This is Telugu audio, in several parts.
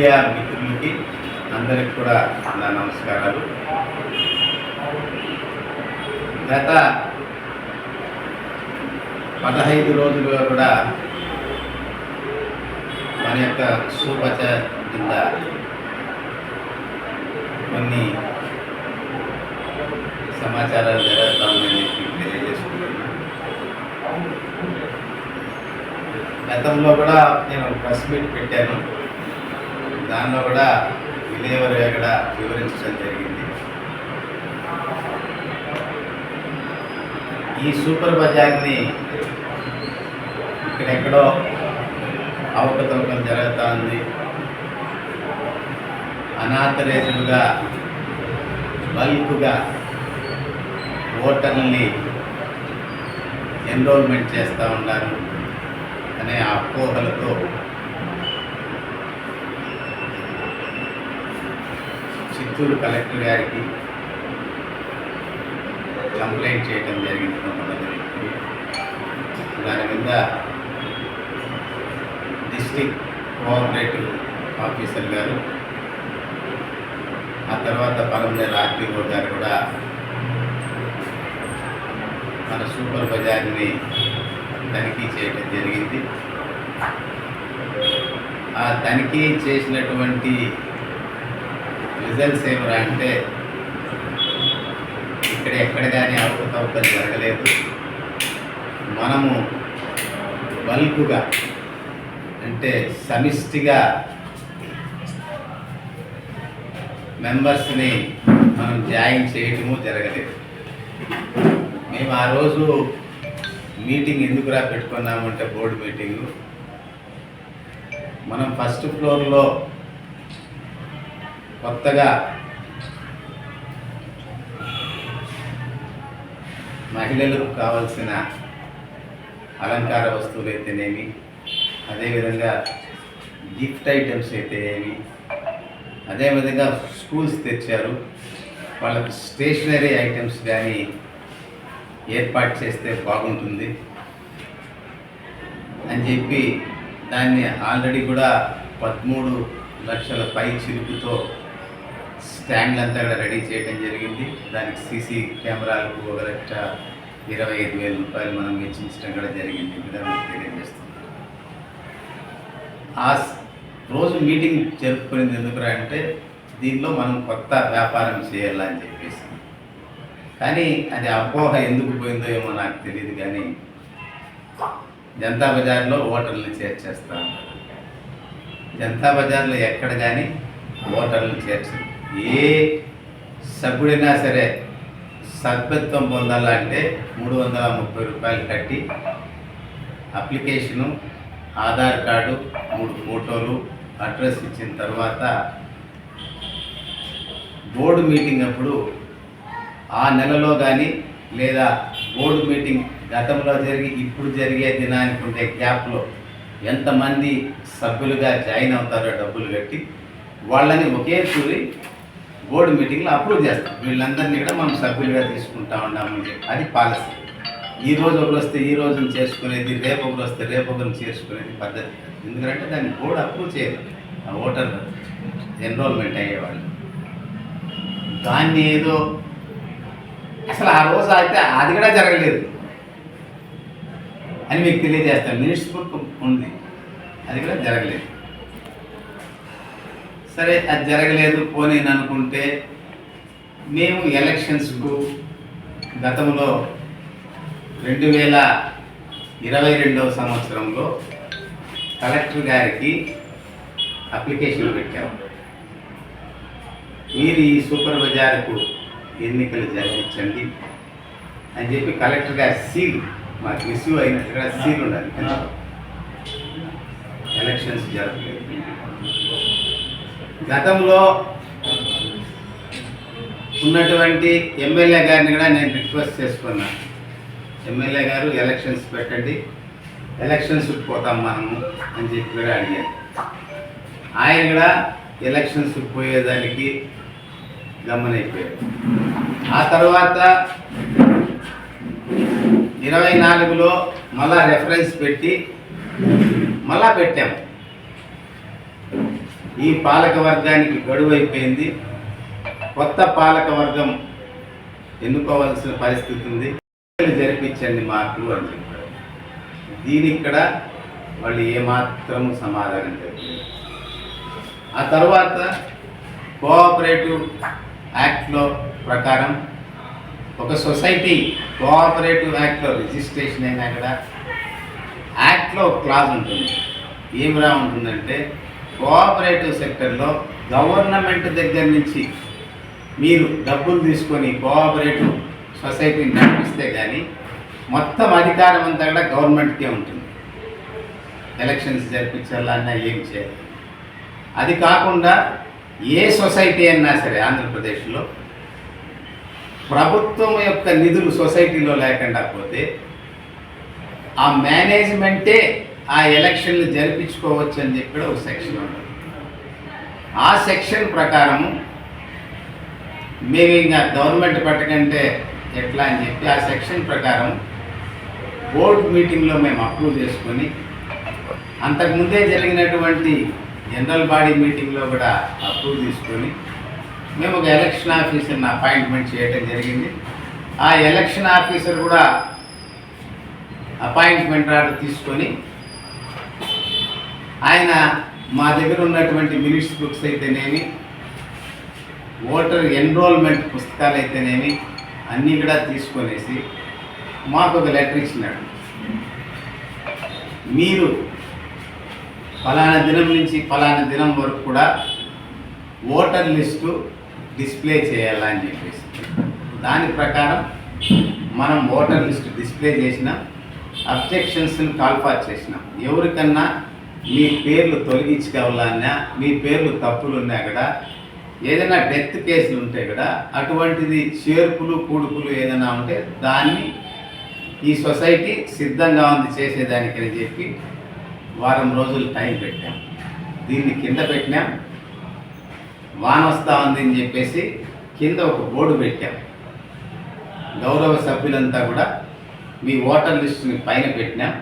మీడియా మిత్రులకి అందరికి కూడా నా నమస్కారాలు. గత పదహైదు రోజులుగా కూడా మన యొక్క సూపచ కింద కొన్ని సమాచారాలు జరుగుతూ ఉందని తెలియజేసుకుంటున్నాను గతంలో కూడా నేను ప్రెస్ మీట్ పెట్టాను. దానిలో కూడా విలేవరే కూడా వివరించడం జరిగింది. ఈ సూపర్ బజార్ని ఇక్కడెక్కడో అవకతవకం జరుగుతూ ఉంది అనాథరేజులుగా బల్క్గా ఓటర్లని ఎన్రోల్మెంట్ చేస్తూ ఉన్నారు. అనే అపోహలతో చిత్తూరు కలెక్టర్ గారికి కంప్లైంట్ చేయడం జరిగింది. కొంతమంది వ్యక్తులు దాని మీద డిస్టిక్ కోఆపరేటివ్ ఆఫీసర్ గారు ఆ తర్వాత పలమనేరు ఆర్టీఓ గారు కూడా మన సూపర్ బజార్ని తనిఖీ చేయడం జరిగింది. ఆ తనిఖీ చేసినటువంటి రిజల్ట్స్ ఏమరా అంటే ఇక్కడ ఎక్కడ కానీ అవకతవకలు జరగలేదు. మనము బల్క్గా అంటే సమిష్టిగా మెంబర్స్ని మనం జాయిన్ చేయటము జరగలేదు. మేము ఆ రోజు మీటింగ్ ఎందుకురా పెట్టుకున్నామంటే బోర్డు మీటింగు. మనం ఫస్ట్ ఫ్లోర్లో కొత్తగా మహిళలకు కావలసిన అలంకార వస్తువులు అయితేనేమి అదేవిధంగా గిఫ్ట్ ఐటమ్స్ అయితే ఏమి అదేవిధంగా స్కూల్స్ తెచ్చారు. వాళ్ళకు స్టేషనరీ ఐటమ్స్ కానీ ఏర్పాటు చేస్తే బాగుంటుంది అని చెప్పి దాన్ని ఆల్రెడీ కూడా పదమూడు లక్షల పై చిరుకుతో స్టాండ్లు అంతా కూడా రెడీ చేయడం జరిగింది. దానికి సీసీ కెమెరాలకు ఒక లక్ష ఇరవై ఐదు వేల రూపాయలు మనం వెచ్చించడం కూడా జరిగింది. తెలియజేస్తుంది ఆ రోజు మీటింగ్ జరుపుకునేది ఎందుకురా అంటే దీనిలో మనం కొత్త వ్యాపారం చేయాలా అని చెప్పేసి. కానీ అది అపోహ ఎందుకు పోయిందో ఏమో నాకు తెలియదు కానీ జనతా బజార్లో ఓటర్లు చేర్చేస్తా జనతా బజార్లో ఎక్కడ కానీ ఓటర్లు చేర్చరు. ఏ సభ్యుడైనా సరే సభ్యత్వం పొందాలంటే మూడు వందల ముప్పై రూపాయలు కట్టి అప్లికేషను ఆధార్ కార్డు మూడు ఫోటోలు అడ్రస్ ఇచ్చిన తర్వాత బోర్డు మీటింగ్ అప్పుడు ఆ నెలలో కానీ లేదా బోర్డు మీటింగ్ గతంలో జరిగి ఇప్పుడు జరిగే దినానికి ఉండే గ్యాప్లో ఎంతమంది సభ్యులుగా జాయిన్ అవుతారో డబ్బులు కట్టి వాళ్ళని ఒకే తూరి బోర్డు మీటింగ్లో అప్రూవ్ చేస్తాం. వీళ్ళందరినీ కూడా మనం సభ్యులుగా తీసుకుంటా ఉన్నామని అది పాలసీ. ఈ రోజు ఒకరు వస్తే ఈ రోజున చేసుకునేది రేపు ఒకరు వస్తే రేపు ఒకరిని చేసుకునేది పద్ధతి ఎందుకంటే దాన్ని బోర్డు అప్రూవ్ చేయదు ఆ ఓటర్ ఎన్రోల్మెంట్ అయ్యేవాళ్ళు దాన్ని ఏదో అసలు ఆ రోజు అయితే అది కూడా జరగలేదు. అని మీకు తెలియజేస్తాను. మినిట్స్ ఉంది. అది కూడా జరగలేదు. సరే అది జరగలేదు పోనీ అని అనుకుంటే మేము ఎలక్షన్స్కు గతంలో రెండు వేల ఇరవై రెండవ సంవత్సరంలో కలెక్టర్ గారికి అప్లికేషన్ పెట్టాము మీరు ఈ సూపర్ బజార్కు ఎన్నికలు జరిపించండి అని చెప్పి కలెక్టర్ గారి సీల్ మాకు రిసీవ్ అయినట్టుగా సీల్ ఉండాలి. ఎలక్షన్స్ జరగలేదు గతంలో ఉన్నటువంటి ఎమ్మెల్యే గారిని కూడా నేను రిక్వెస్ట్ చేసుకున్నా. ఎమ్మెల్యే గారు ఎలక్షన్స్ పెట్టండి ఎలక్షన్స్ పోతాం మనము అని చెప్పి కూడా అడిగారు. ఆయన కూడా ఎలక్షన్స్ పోయేదానికి గమనైపోయారు. ఆ తర్వాత ఇరవై నాలుగులో మళ్ళా రెఫరెన్స్ పెట్టి మళ్ళా పెట్టాము. ఈ పాలక వర్గానికి గడువు అయిపోయింది కొత్త పాలక వర్గం ఎన్నుకోవాల్సిన పరిస్థితి ఉంది. జరిపించండి మాకు అని చెప్పారు. దీని ఇక్కడ వాళ్ళు ఏమాత్రం సమాధానం చెప్పలేదు. ఆ తర్వాత కోఆపరేటివ్ యాక్ట్లో ప్రకారం ఒక సొసైటీ కోఆపరేటివ్ యాక్ట్లో రిజిస్ట్రేషన్ అయినా కూడా యాక్ట్లో క్లాజ్ ఉంటుంది. ఏమిరా ఉంటుందంటే కోఆపరేటివ్ సెక్టర్లో గవర్నమెంట్ దగ్గర నుంచి మీరు డబ్బులు తీసుకొని కోఆపరేటివ్ సొసైటీని నడిపిస్తే కానీ మొత్తం అధికారం అంతా కూడా గవర్నమెంట్కే ఉంటుంది. ఎలక్షన్స్ జరిపించాలన్నా ఏం చేయాలి? అది కాకుండా ఏ సొసైటీ అయినా సరే ఆంధ్రప్రదేశ్లో ప్రభుత్వం యొక్క నిధులు సొసైటీలో లేకుండా పోతే ఆ మేనేజ్మెంటే ఆ ఎలక్షన్లు జరిపించుకోవచ్చు అని చెప్పి ఒక సెక్షన్ ఉంటుంది ఆ సెక్షన్ ప్రకారము మేము ఇంకా గవర్నమెంట్ పట్టకంటే ఎట్లా అని చెప్పి ఆ సెక్షన్ ప్రకారం బోర్డు మీటింగ్లో మేము అప్రూవ్ చేసుకొని అంతకుముందే జరిగినటువంటి జనరల్ బాడీ మీటింగ్లో కూడా అప్రూవ్ తీసుకొని మేము ఒక ఎలక్షన్ ఆఫీసర్ని అపాయింట్మెంట్ చేయడం జరిగింది. ఆ ఎలక్షన్ ఆఫీసర్ కూడా అపాయింట్మెంట్ ఆర్డర్ తీసుకొని ఆయన మా దగ్గర ఉన్నటువంటి మినిట్స్ బుక్స్ అయితేనేమి ఓటర్ ఎన్రోల్మెంట్ పుస్తకాలు అయితేనేమి అన్నీ కూడా తీసుకొనేసి మాకు ఒక లెటర్ ఇచ్చినాడు. మీరు ఫలానా దినం నుంచి ఫలానా దినం వరకు కూడా ఓటర్ లిస్టు డిస్ప్లే చేయాలని చెప్పేసి. దాని ప్రకారం మనం ఓటర్ లిస్ట్ డిస్ప్లే చేసినాం అబ్జెక్షన్స్ని కాల్ఫార్ చేసినాం. ఎవరికన్నా మీ పేర్లు తొలగించుకోవాలన్నా మీ పేర్లు తప్పులు ఉన్నా కూడా ఏదైనా డెత్ కేసులు ఉంటే కూడా అటువంటిది చేర్పులు కూడుపులు ఏదైనా ఉంటే దాన్ని ఈ సొసైటీ సిద్ధంగా ఉంది చేసేదానికని చెప్పి వారం రోజులు టైం పెట్టాం. దీన్ని కింద పెట్టినాం. వాన వస్తూ ఉంది అని చెప్పేసి కింద ఒక బోర్డు పెట్టాం. గౌరవ సభ్యులంతా కూడా మీ ఓటర్ లిస్టుని పైన పెట్టినాం.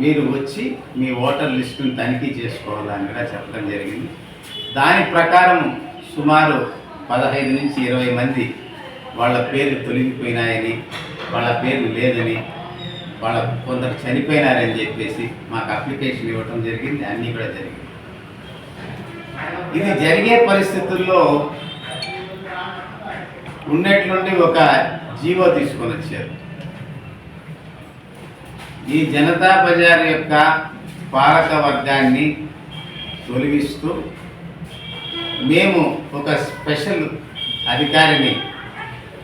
మీరు వచ్చి మీ ఓటర్ లిస్టును తనిఖీ చేసుకోవాలని కూడా చెప్పడం జరిగింది. దాని ప్రకారం సుమారు పదహైదు నుంచి ఇరవై మంది వాళ్ళ పేర్లు తొలగిపోయినాయని వాళ్ళ పేర్లు లేదని వాళ్ళ కొందరు చనిపోయినారని చెప్పేసి మాకు అప్లికేషన్ ఇవ్వటం జరిగింది. అన్నీ కూడా జరిగింది. ఇది జరిగే పరిస్థితుల్లో ఉన్నట్లుండి ఒక జీవో తీసుకొని వచ్చారు. ఈ జనతా బజార్ యొక్క పాలక వర్గాన్ని తొలగిస్తూ మేము ఒక స్పెషల్ అధికారిని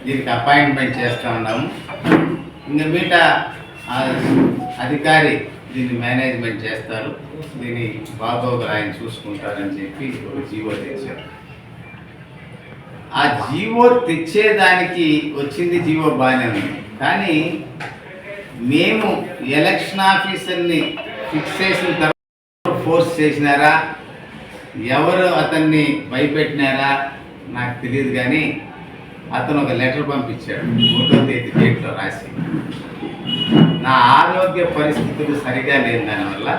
దీనికి అపాయింట్మెంట్ చేస్తూ ఉన్నాము. ఇంక మీట ఆ అధికారి దీన్ని మేనేజ్మెంట్ చేస్తారు. దీన్ని బాగోగులు ఆయన చూసుకుంటారని చెప్పి ఒక జీవో తెచ్చారు. ఆ జీవో తెచ్చేదానికి వచ్చింది జీవో బాగానే ఉంది. కానీ మేము ఎలక్షన్ ఆఫీసర్ని ఫిక్స్ చేసిన తర్వాత ఫోర్స్ చేసినారా? ఎవరు అతన్ని భయపెట్టినారా? నాకు తెలియదు కానీ అతను ఒక లెటర్ పంపించాడు. ఫోటో తేదీ డేట్లో రాసి. నా ఆరోగ్య పరిస్థితులు సరిగా లేని దానివల్ల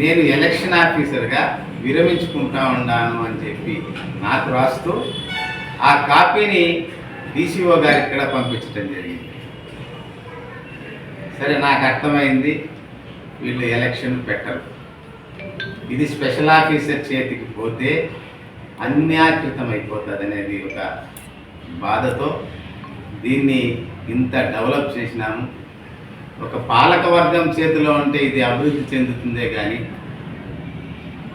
నేను ఎలక్షన్ ఆఫీసర్గా విరమించుకుంటా ఉన్నాను అని చెప్పి నాకు రాస్తూ ఆ కాపీని డీసీఓ గారికి కూడా పంపించడం జరిగింది. సరే నాకు అర్థమైంది. వీళ్ళు ఎలక్షన్ పెట్టరు. ఇది స్పెషల్ ఆఫీసర్ చేతికి పోతే అన్యాకృతం అయిపోతుంది అనేది ఒక బాధతో దీన్ని ఇంత డెవలప్ చేసినాము. ఒక పాలక వర్గం చేతిలో ఉంటే ఇది అభివృద్ధి చెందుతుందే కానీ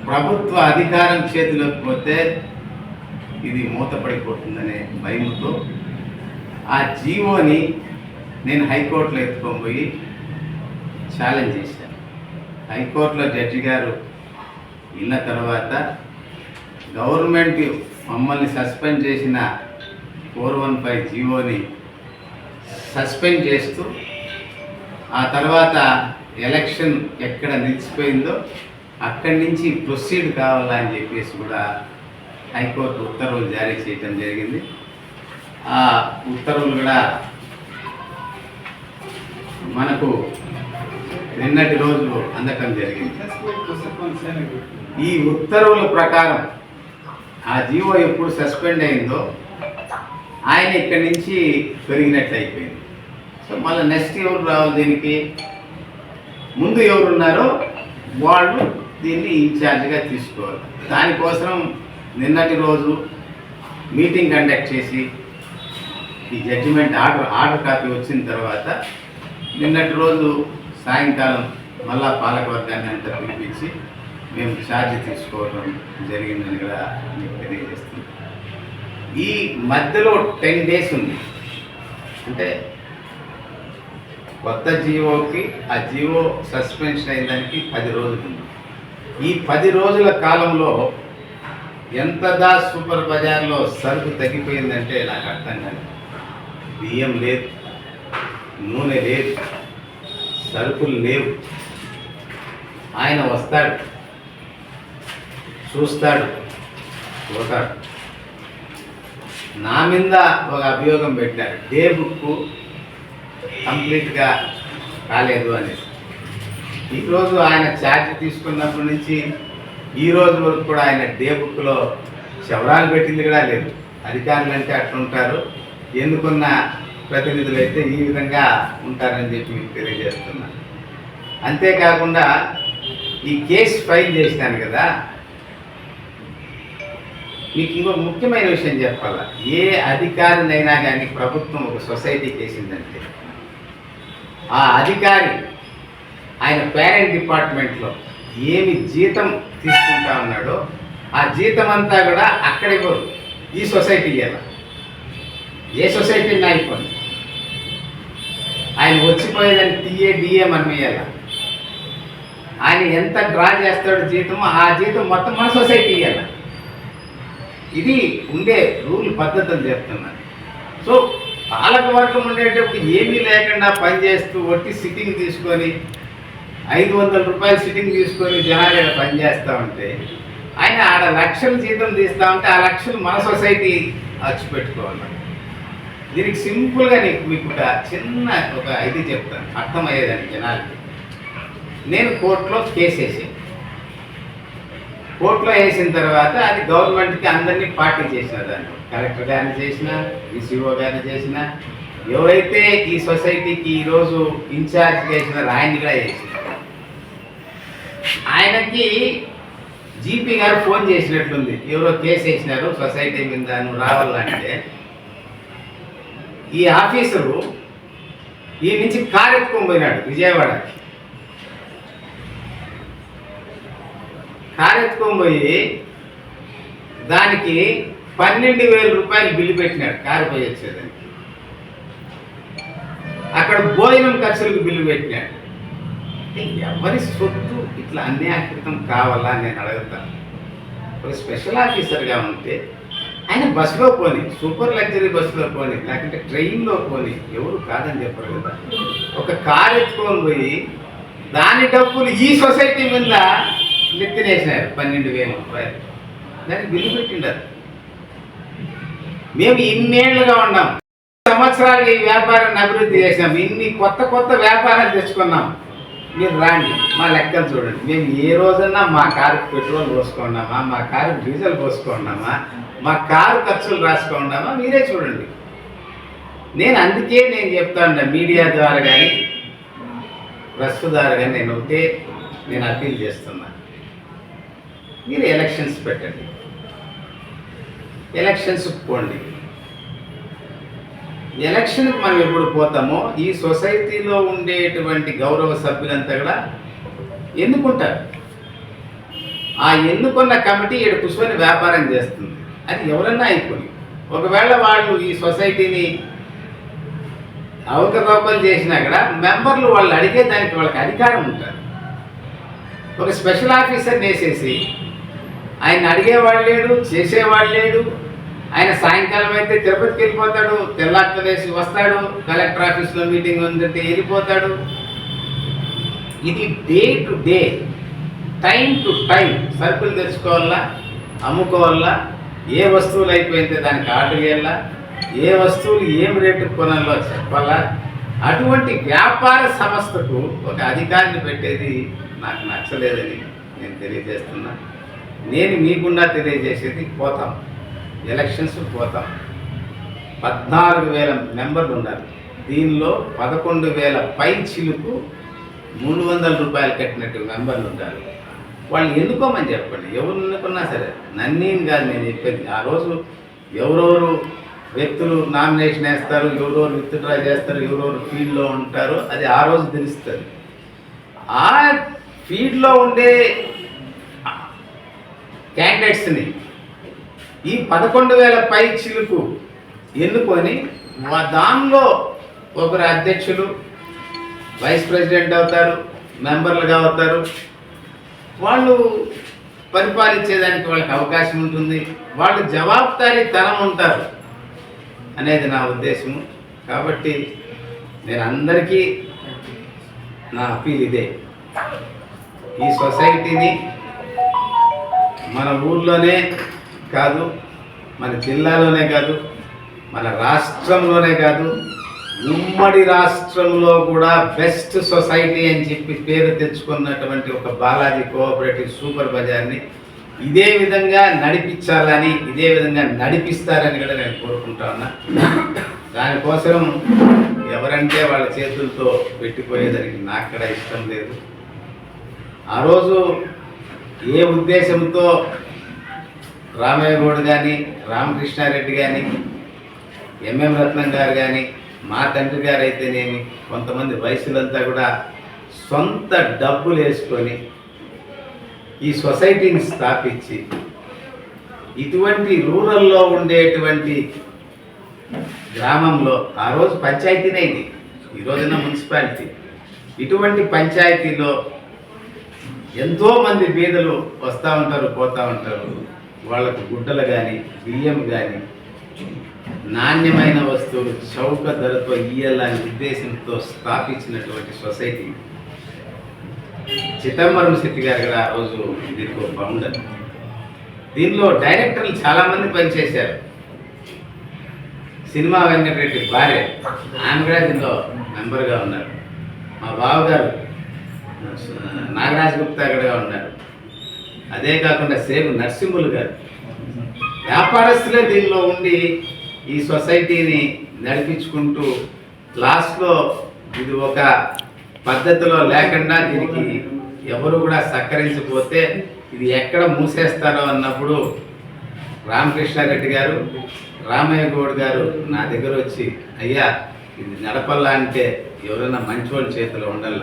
ప్రభుత్వ అధికారం చేతిలోకి పోతే ఇది మూతపడిపోతుందనే భయంతో ఆ జీవోని నేను హైకోర్టులో ఎత్తుకొని పోయి ఛాలెంజ్ చేశాను హైకోర్టులో జడ్జి గారు విన్న తర్వాత గవర్నమెంట్ మమ్మల్ని సస్పెండ్ చేసిన ఫోర్ వన్ ఫైవ్ జీవోని సస్పెండ్ చేస్తూ ఆ తర్వాత ఎలక్షన్ ఎక్కడ నిలిచిపోయిందో అక్కడి నుంచి ప్రొసీడ్ కావాలా అని చెప్పేసి కూడా హైకోర్టు ఉత్తర్వులు జారీ చేయటం జరిగింది. ఆ ఉత్తర్వులు కూడా మనకు నిన్నటి రోజులు అందకం జరిగింది. ఈ ఉత్తర్వుల ప్రకారం ఆ జీవో ఎప్పుడు సస్పెండ్ అయిందో ఆయన ఇక్కడి నుంచి పెరిగినట్లు అయిపోయింది. సో మళ్ళీ నెక్స్ట్ ఎవరు రావాలి దీనికి? ముందు ఎవరున్నారో వాళ్ళు దీన్ని ఇన్ఛార్జ్గా తీసుకోవాలి. దానికోసం నిన్నటి రోజు మీటింగ్ కండక్ట్ చేసి ఈ జడ్జిమెంట్ ఆర్డర్ ఆర్డర్ కాపీ వచ్చిన తర్వాత నిన్నటి రోజు సాయంకాలం మళ్ళా పాలకవర్గాన్ని అంతా పిలిపించి మేము ఛార్జ్ తీసుకోవడం జరిగిందని కూడా మీకు తెలియజేస్తుంది ఈ మధ్యలో టెన్ డేస్ ఉంది. అంటే కొత్త జీవోకి ఆ జీవో సస్పెన్షన్ అయ్యడానికి పది రోజులు ఉంది. ఈ పది రోజుల కాలంలో ఎంతదా సూపర్ బజార్లో సరుకు తగ్గిపోయిందంటే నాకు అర్థం కాదు బియ్యం లేదు. నూనె లేదు సరుకులు లేవు. ఆయన వస్తాడు చూస్తాడు పోతాడు. నా మీద ఒక అభియోగం పెట్టారు. డే బుక్ కంప్లీట్గా కాలేదు అనేసి. ఈరోజు ఆయన ఛార్జ్ తీసుకున్నప్పటి నుంచి ఈ రోజు వరకు కూడా ఆయన డే బుక్లో శవరాలు పెట్టింది కూడా లేదు. అధికారులు అంటే అట్లుంటారు. ఎందుకున్నా ప్రతినిధులు అయితే ఈ విధంగా ఉంటారని చెప్పి మీకు తెలియజేస్తున్నాను అంతేకాకుండా ఈ కేసు ఫైల్ చేసినాను కదా మీకు ఇంకొక ముఖ్యమైన విషయం చెప్పాలా? ఏ అధికారినైనా కానీ ప్రభుత్వం ఒక సొసైటీకి వేసిందంటే ఆ అధికారి ఆయన పేరెంట్ డిపార్ట్మెంట్లో ఏమి జీతం తీసుకుంటా ఉన్నాడో ఆ జీతం అంతా కూడా అక్కడికి ఈ సొసైటీ ఇవ్వాలి ఏ సొసైటీ అయిపోయింది ఆయన వచ్చిపోయేదని టీఏ డిఏ మనం ఇవ్వాలి ఆయన ఎంత డ్రా చేస్తాడో జీతం ఆ జీతం మొత్తం మన సొసైటీ ఇవ్వాలి ఇది ఉండే రూల్ పద్ధతులు చెప్తున్నాను. సో పాలక వర్గం ఉండేటప్పుడు ఏమీ లేకుండా పనిచేస్తూ ఒట్టి సిట్టింగ్ తీసుకొని ఐదు వందల రూపాయలు సిట్టింగ్ తీసుకొని జనాలు ఇక్కడ పనిచేస్తూ ఉంటే ఆయన ఆడ లక్షలు జీతం తీస్తూ ఉంటే ఆ లక్షలు మన సొసైటీ ఖర్చు పెట్టుకోవాలి దీనికి సింపుల్గా నీకు మీకు ఒక చిన్న ఒక ఇది చెప్తాను. అర్థమయ్యేదాన్ని జనాలకి. నేను కోర్టులో కేసు వేసాను. కోర్టులో వేసిన తర్వాత అది గవర్నమెంట్కి అందరినీ పార్టీ చేసిన దాన్ని. కలెక్టర్ గారిని చేసిన ఈసీఓ గారిని చేసిన ఎవరైతే ఈ సొసైటీకి ఈరోజు ఇన్ఛార్జ్ చేసిన ఆయన్ని కూడా చేసిన. ఆయనకి జీపీ గారు ఫోన్ చేసినట్లుంది. ఎవరో కేసు వేసినారు సొసైటీ మీద నువ్వు రావాలంటే. ఈ ఆఫీసరు ఈ నుంచి కారు ఎత్తుకొని పోయినాడు విజయవాడకి. కారు ఎత్తుకొని పోయి దానికి పన్నెండు వేల రూపాయలు బిల్లు పెట్టినాడు కారు పోయి వచ్చేదానికి. అక్కడ భోజనం ఖర్చులకు బిల్లు పెట్టినాడు. ఎవరి సొత్తు ఇట్లా అన్యాకృతం కావాలా నేను అడుగుతాను ఒక స్పెషల్ ఆఫీసర్గా ఉంటే ఆయన బస్సులో పోని సూపర్ లగ్జరీ బస్సులో పోని లేకుంటే ట్రైన్లో పోని ఎవరు కాదని చెప్పరు కదా. ఒక కారు ఎత్తుకొని పోయి దాని డబ్బులు ఈ సొసైటీ మీద నెత్తినేసినారు పన్నెండు వేల రూపాయలు. దానికి బిల్లు పెట్టిండారు మేము ఇన్నేళ్ళుగా ఉన్నాం. సంవత్సరాలు ఈ వ్యాపారాన్ని అభివృద్ధి చేసినాం. ఇన్ని కొత్త కొత్త వ్యాపారాలు తెచ్చుకున్నాం. మీరు రాండి మా లెక్కలు చూడండి. మేము ఏ రోజన్నా మా కారుకి పెట్రోల్ పోసుకున్నామా మా కారు డీజిల్ పోసుకున్నామా మా కారు ఖర్చులు రాసుకున్నామా మీరే చూడండి. నేను అందుకే నేను చెప్తాను మీడియా ద్వారా కానీ ప్రెస్ ద్వారా కానీ నేను ఒకటే నేను అప్పీల్ చేస్తున్నా. మీరు ఎలక్షన్స్ పెట్టండి. ఎలక్షన్స్ పోండి. ఎలక్షన్కి మనం ఎప్పుడు పోతామో ఈ సొసైటీలో ఉండేటువంటి గౌరవ సభ్యులంతా కూడా ఎన్నుకుంటారు. ఆ ఎన్నుకున్న కమిటీ ఇక్కడ కూర్చొని వ్యాపారం చేస్తుంది. అది ఎవరన్నా అయిపోయి. ఒకవేళ వాళ్ళు ఈ సొసైటీని అవకతవకలు చేసినా కూడా మెంబర్లు వాళ్ళు అడిగే దానికి వాళ్ళకి అధికారం ఉంటుంది. ఒక స్పెషల్ ఆఫీసర్ని వేసేసి ఆయన అడిగేవాడు లేడు చేసేవాడు లేడు ఆయన సాయంకాలం అయితే తిరుపతికి వెళ్ళిపోతాడు తెల్లార్తలేసి వస్తాడు కలెక్టర్ ఆఫీస్లో మీటింగ్ ఉందంటే వెళ్ళిపోతాడు. ఇది day to day time to time సరుకులు తెచ్చుకోవాలా అమ్ముకోవాలా ఏ వస్తువులు అయిపోయితే దానికి ఆర్డర్ చేయాలా ఏ వస్తువులు ఏం రేటు కొనాలో చెప్పాలా? అటువంటి వ్యాపార సంస్థకు ఒక అధికారిని పెట్టేది నాకు నచ్చలేదని నేను తెలియజేస్తున్నా. నేను మీకుండా తెలియజేసేది పోతాం. ఎలక్షన్స్ పోతాం. పద్నాలుగు వేల మెంబర్లు ఉన్నారు దీనిలో పదకొండు వేల పై చిలుకు మూడు వందల రూపాయలు కట్టినట్టు మెంబర్లు ఉంటారు వాళ్ళు ఎన్నుకోమని చెప్పండి. ఎవరు ఎన్నుకున్నా సరే. నన్నేం కాదు నేను చెప్పేది. ఆ రోజు ఎవరెవరు వ్యక్తులు నామినేషన్ వేస్తారు ఎవరెవరు విత్డ్రా చేస్తారు ఎవరెవరు ఫీల్డ్లో ఉంటారో అది ఆ రోజు తెలుస్తుంది. ఆ ఫీల్డ్లో ఉండే క్యాండిడేట్స్ని ఈ పదకొండు వేల పై చిలుకు ఎన్నుకొని మా దానిలో ఒకరు అధ్యక్షులు వైస్ ప్రెసిడెంట్ అవుతారు మెంబర్లుగా అవుతారు. వాళ్ళు పరిపాలించేదానికి వాళ్ళకి అవకాశం ఉంటుంది. వాళ్ళు జవాబుదారీతనం ఉంటారు అనేది నా ఉద్దేశము. కాబట్టి నేను అందరికీ నా అప్పీల్ ఇదే. ఈ సొసైటీని మన ఊర్లోనే కాదు మన జిల్లాలోనే కాదు మన రాష్ట్రంలోనే కాదు ఉమ్మడి రాష్ట్రంలో కూడా బెస్ట్ సొసైటీ అని చెప్పి పేరు తెచ్చుకున్నటువంటి ఒక బాలాజీ కోఆపరేటివ్ సూపర్ బజార్ని ఇదే విధంగా నడిపించాలని ఇదే విధంగా నడిపిస్తారని కూడా నేను కోరుకుంటా ఉన్నా. దానికోసం ఎవరంటే వాళ్ళ చేతులతో పెట్టిపోయేదానికి నాకు కూడా ఇష్టం లేదు. ఆ రోజు ఏ ఉద్దేశంతో రామయ్య గౌడ్ కానీ రామకృష్ణారెడ్డి కానీ ఎంఎం రత్నం గారు కానీ మా తండ్రి గారు అయితేనేమి కొంతమంది వయసులంతా కూడా సొంత డబ్బులు వేసుకొని ఈ సొసైటీని స్థాపించి ఇటువంటి రూరల్లో ఉండేటువంటి గ్రామంలో ఆ రోజు పంచాయతీనే ఇది. ఈ రోజున మున్సిపాలిటీ. ఇటువంటి పంచాయతీలో ఎంతోమంది బీదలు వస్తూ ఉంటారు పోతూ ఉంటారు. వాళ్ళకు గుడ్డలు కానీ బియ్యం కానీ నాణ్యమైన వస్తువులు చౌక ధరతో ఇయ్యాలనే ఉద్దేశంతో స్థాపించినటువంటి సొసైటీ. చిదంబరం శెట్టి గారు కూడా ఆ రోజు దీనికి ఒక ఫౌండర్ దీనిలో డైరెక్టర్లు చాలామంది పనిచేశారు. సినిమా వెంకటరెడ్డి భార్య ఆమె కూడా దీనిలో మెంబర్గా ఉన్నారు. మా బావగారు నాగరాజ్ గుప్తా కూడా ఉన్నారు. అదే కాకుండా సేమ్ నర్సింహులు గారు. వ్యాపారస్తులే దీనిలో ఉండి ఈ సొసైటీని నడిపించుకుంటూ లాస్ట్లో ఇది ఒక పద్ధతిలో లేకుండా దీనికి ఎవరు కూడా సహకరించకపోతే ఇది ఎక్కడ మూసేస్తారో అన్నప్పుడు రామకృష్ణారెడ్డి గారు రామయ్య గౌడ్ గారు నా దగ్గర వచ్చి అయ్యా ఇది నడపల్లా అంటే ఎవరైనా మంచి వాళ్ళ చేతిలో ఉండాల?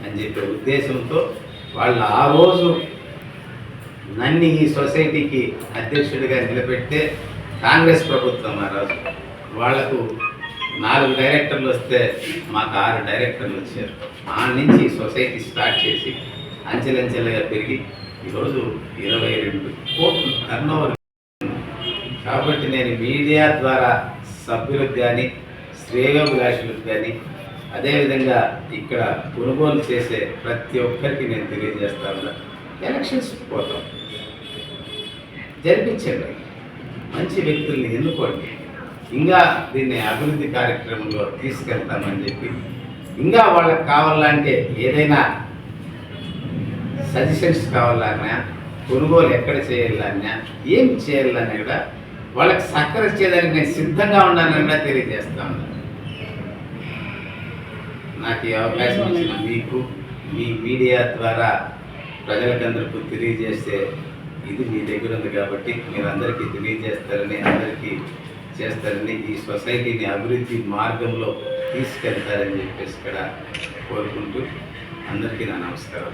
అని చెప్పే ఉద్దేశంతో వాళ్ళు ఆ రోజు నన్ను ఈ సొసైటీకి అధ్యక్షుడిగా నిలబెట్టే కాంగ్రెస్ ప్రభుత్వం ఆ రోజు వాళ్ళకు నాలుగు డైరెక్టర్లు వస్తే మాకు ఆరు డైరెక్టర్లు వచ్చారు. ఆ నుంచి సొసైటీ స్టార్ట్ చేసి అంచెలంచెలుగా పెరిగి ఈరోజు ఇరవై రెండు కోట్లు టర్న్ కాబట్టి నేను మీడియా ద్వారా సభ్యులకు కానీ శ్రేయోభిలాషులకు కానీ అదేవిధంగా ఇక్కడ కొనుగోలు చేసే ప్రతి ఒక్కరికి నేను తెలియజేస్తాను ఎలక్షన్స్ పోతాం. జరిపించండి మంచి వ్యక్తుల్ని ఎన్నుకోండి. ఇంకా దీన్ని అభివృద్ధి కార్యక్రమంలో తీసుకెళ్తామని చెప్పి ఇంకా వాళ్ళకి కావాలంటే ఏదైనా సజెషన్స్ కావాలన్నా కొనుగోలు ఎక్కడ చేయాలన్నా ఏం చేయాలన్నా కూడా వాళ్ళకి సహకరించేదానికి నేను సిద్ధంగా ఉన్నానని కూడా తెలియజేస్తా ఉన్నాను. నాకు ఈ అవకాశం వచ్చిన మీకు మీ మీడియా ద్వారా ప్రజలకందరికీ తెలియజేస్తే ఇది మీ దగ్గర ఉంది కాబట్టి మీరు అందరికీ తెలియజేస్తారని అందరికీ చేస్తారని ఈ సొసైటీని అభివృద్ధి మార్గంలో తీసుకెళ్తారని చెప్పేసి ఇక్కడ కోరుకుంటూ అందరికీ నా నమస్కారం